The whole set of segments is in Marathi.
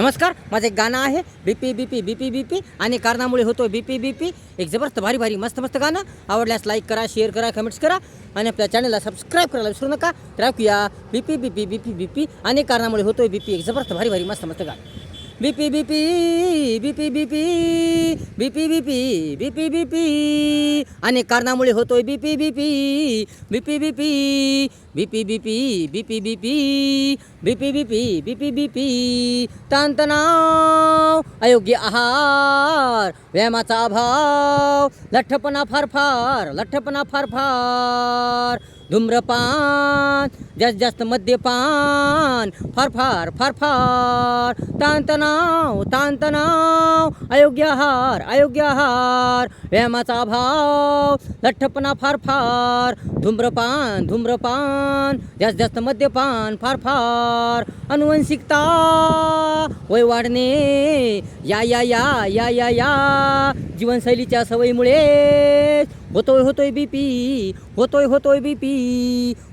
नमस्कार माझं एक गाणं आहे B P B P B P B P आणि कारणामुळे होतो बी पी बी पी एक जबरदस्त भारी भारी मस्त मस्त गाणं. आवडल्यास लाईक करा शेअर करा कमेंट्स करा आणि आपल्या चॅनलला सबस्क्राईब करायला विसरू नका. तर ऐकूया बी पी बी पी आणि कारणामुळे होतोय बीपी. एक जबरदस्त भारी भारी मस्त मस्त गाणं. BP BP BP BP BP BP BP BP अनेक कारणामुळे होतोय BP BP. BP BP. BP BP BP BP. BP BP BP BP. ताणतणाव अयोग्य आहार व्यायामाचा अभाव. लठ्ठपणा फार फार. लठ्ठपणा फार फार. धूम्रपान जास्त जास्त मद्यपान. फार फार फार फार. ताणतणाव ताणतणाव. अयोग्य आहार अयोग्य आहार. व्यायामाचा अभाव लठ्ठपणा फार फार. धूम्रपान धूम्रपान. जास्त जास्त मद्यपान फार फार. अनुवंशिकता वय वाढणे. या या या या या या. जीवनशैलीच्या सवयीमुळे होतोय होतोय बी पी होतोय होतोय बी पी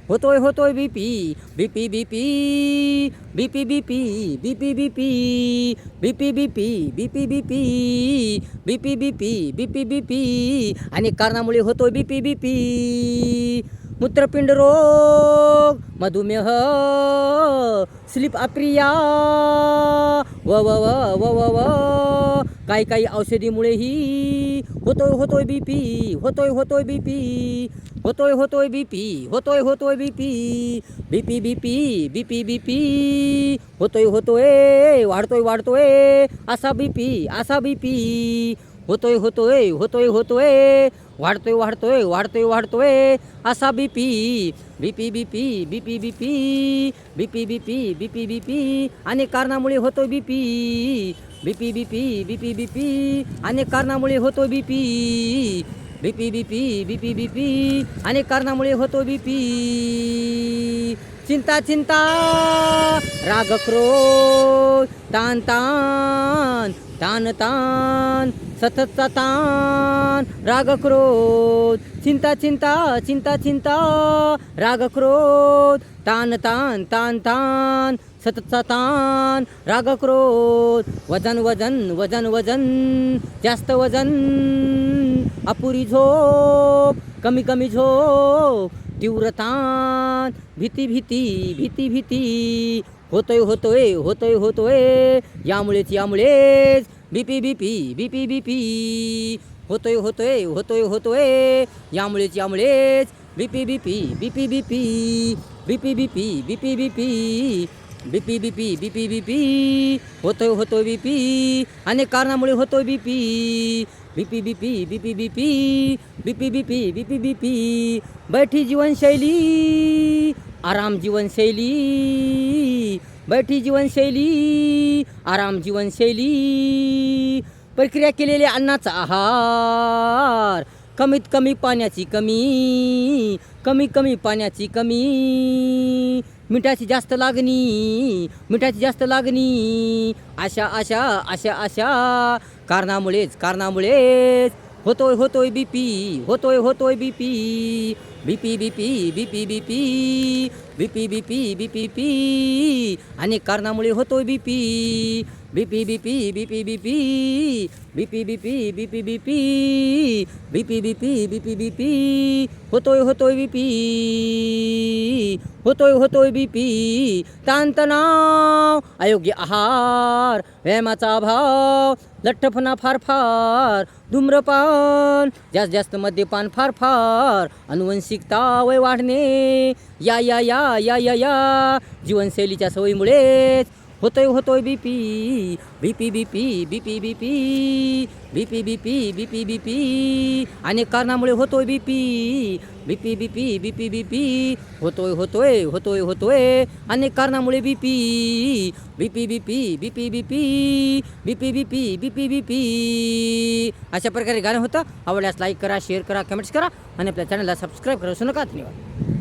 होतोय होतोय B P B P B P B P B P B P B P B P B P B P B P B P B P B P B P आणि कारणामुळे होतोय बी पी मूत्रपिंड रोग मधुमेह स्लीप अप्रिया व व व व व काही काही औषधीमुळेही হতোই হতোই বিপি, হতোই হতোই বিপি, হতোই হতোই বিপি, হতোই হতোই BP BP BP BP BP, হতোই হতোয় वाढतोय वाढतोय আশা বিপি আশা বিপি होतोय होतोय होतोय होतोय वाढतोय वाढतोय वाढतोय वाढतोय असा B P B P B P B P B P B P B P B P B P अनेक कारणामुळे होतो B P B P B P B P B P अनेक कारणामुळे होतो B P B P B P B P B P अनेक कारणामुळे होतो बी पी चिंता चिंता राग क्रो तान तान तान तान सततचा तान राग क्रोध चिंता चिंता चिंता चिंता राग क्रोध तान तान तान तान सततचा तान राग क्रोध वजन वजन वजन वजन जास्त वजन. अपुरी झोप कमी कमी झोप. तीव्र ताण भीती भीती भीती भीती. होतोय होतोय होतोय होतोय यामुळेच यामुळेच बीपी बीपी बीपी बीपी होतोय होतोय होतोय होतोय यामुळेच यामुळेच BP BP BP BP BP BP BP BP BP BP BP BP होतोय होतोय बीपी अनेक कारणामुळे होतोय BP BP BP BP BP BP BP BP BP बैठी जीवनशैली आराम जीवनशैली बैठी जीवनशैली आराम जीवनशैली प्रक्रिया केलेल्या अन्नाचा आहार. कमीत कमी पाण्याची कमी कमी कमी पाण्याची कमी. मिठाची जास्त लागणी मिठाची जास्त लागणी. अशा अशा अशा अशा. कारणामुळेच कारणामुळेच होतोय होतोय बीपी होतोय होतोय BP BP BP BP BP BP BP BP P अनेक कारणामुळे होतोय BP BP BP BP BP BP BP BP BP BP BP BP BP होतोय होतोय बीपी होतोय होतोय बीपी ताणतणाव अयोग्य आहार व्यायामाचा अभाव लठ्ठपणा फार फार धूम्रपान जास्त जास्त मद्यपान फार फार अनुवंशिकता वय वाढणे या या या या या या जीवनशैलीच्या सवयीमुळेच होतोय होतोय BP BP BP BP BP BP BP BP BP अनेक कारणामुळे होतोय BP BP BP BP BP होतोय होतोय होतोय होतोय अनेक कारणामुळे BP BP BP BP BP BP BP BP BP अशा प्रकारे गाणं होतं आवडल्यास लाईक करा शेअर करा कमेंट्स करा आणि आपल्या चॅनलला सबस्क्राईब करा विसरू नका धन्यवाद